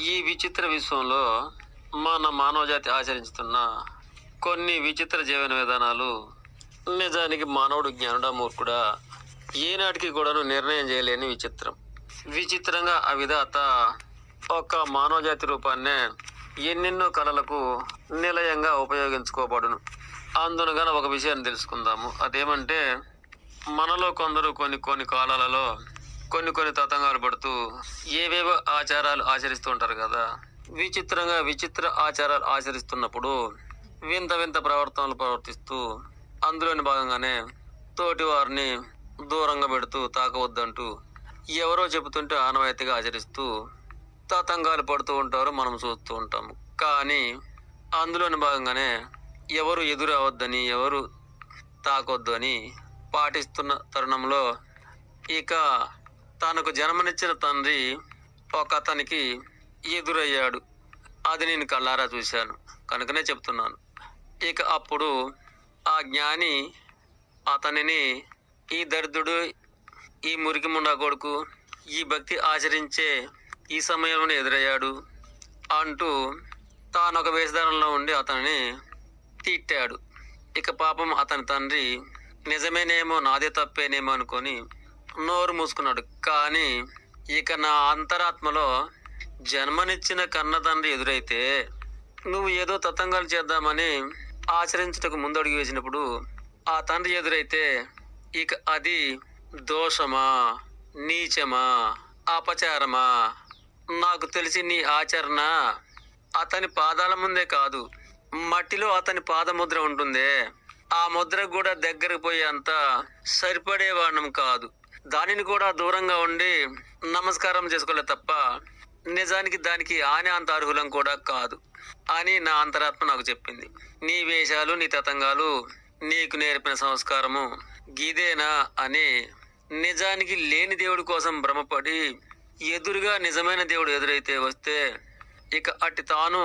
ఈ విచిత్ర విశ్వంలో మన మానవజాతి ఆచరిస్తున్న కొన్ని విచిత్ర జీవన విధానాలు నిజానికి మానవుడు జ్ఞానుడా మూర్ఖుడా ఏనాటికి కూడాను నిర్ణయం చేయలేని విచిత్రం. విచిత్రంగా ఆ విధాత ఒక మానవజాతి రూపాన్నే ఎన్నెన్నో కళలకు నిలయంగా ఉపయోగించుకోబడును. అందునగాన ఒక విషయాన్ని తెలుసుకుందాము. అదేమంటే మనలో కొందరు కొన్ని కొన్ని కాలాలలో కొన్ని కొన్ని తతంగాలు పడుతూ ఏవేవో ఆచారాలు ఆచరిస్తూ ఉంటారు కదా. విచిత్రంగా విచిత్ర ఆచారాలు ఆచరిస్తున్నప్పుడు వింత వింత ప్రవర్తనలు ప్రవర్తిస్తూ అందులోని భాగంగానే తోటి వారిని దూరంగా పెడుతూ తాకవద్దంటూ ఎవరో చెబుతుంటే ఆనవాయితీగా ఆచరిస్తూ తతంగాలు పడుతూ ఉంటారో మనం చూస్తూ ఉంటాము కానీ అందులోని భాగంగానే ఎవరు ఎదురు అవద్దని ఎవరు తాకొద్దు అని పాటిస్తున్న తరుణంలో ఇక తనకు జన్మనిచ్చిన తండ్రి ఒక అతనికి ఎదురయ్యాడు. అది నేను కళ్ళారా చూశాను. కనుకనే చెప్తున్నాను. ఇక అప్పుడు ఆ జ్ఞాని అతనిని ఈ దరిద్రుడు ఈ మురికి ముండా కొడుకు ఈ భక్తి ఆచరించే ఈ సమయంలోనే ఎదురయ్యాడు అంటూ తాను ఒక వేషధారంలో ఉండి అతనిని తిట్టాడు. ఇక పాపం అతని తండ్రి నిజమేనేమో నాదే తప్పేనేమో అనుకొని నోరు మూసుకున్నాడు. కానీ ఇక నా అంతరాత్మలో జన్మనిచ్చిన కన్న తండ్రి ఎదురైతే నువ్వు ఏదో తతంగాలు చేద్దామని ఆచరించుటకు ముందడుగు వేసినప్పుడు ఆ తండ్రి ఎదురైతే ఇక అది దోషమా నీచమా అపచారమా? నాకు తెలిసి నీ ఆచరణ అతని పాదాల ముందే కాదు మట్టిలో అతని పాదముద్ర ఉంటుందే. ఆ ముద్రకు కూడా దగ్గరకు పోయే అంత కాదు. దానిని కూడా దూరంగా ఉండి నమస్కారం చేసుకోలే తప్ప నిజానికి దానికి ఆనే అంత అర్హులం కూడా కాదు. అని నా అంతరాత్మ నాకు చెప్పింది. నీ వేషాలు నీ తతంగాలు నీకు నేర్పిన సంస్కారము గీదేనా అని నిజానికి లేని దేవుడి కోసం భ్రమపడి ఎదురుగా నిజమైన దేవుడు ఎదురైతే వస్తే ఇక అట్టి తాను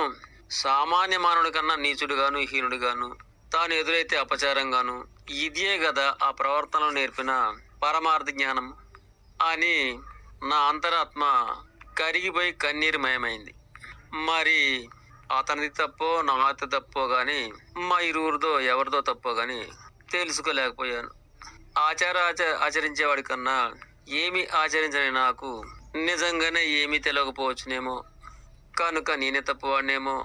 సామాన్య మానవుడి కన్నా నీచుడుగాను హీనుడుగాను తాను ఎదురైతే అపచారంగాను ఇదే కదా ఆ ప్రవర్తనలో నేర్పిన పరమార్థ జ్ఞానం అని నా అంతరాత్మ కరిగిపోయి కన్నీరుమయమైంది మరి అతనిది తప్పో నా నాది తప్పో కానీ మా ఇరువురిదో ఎవరిదో తప్పో కానీ తెలుసుకోలేకపోయాను. ఆచార ఆచ ఆచరించేవాడి కన్నా ఏమి ఆచరించని నాకు నిజంగానే ఏమీ తెలియకపోవచ్చునేమో కనుక నేనే తప్పువాడినేమో.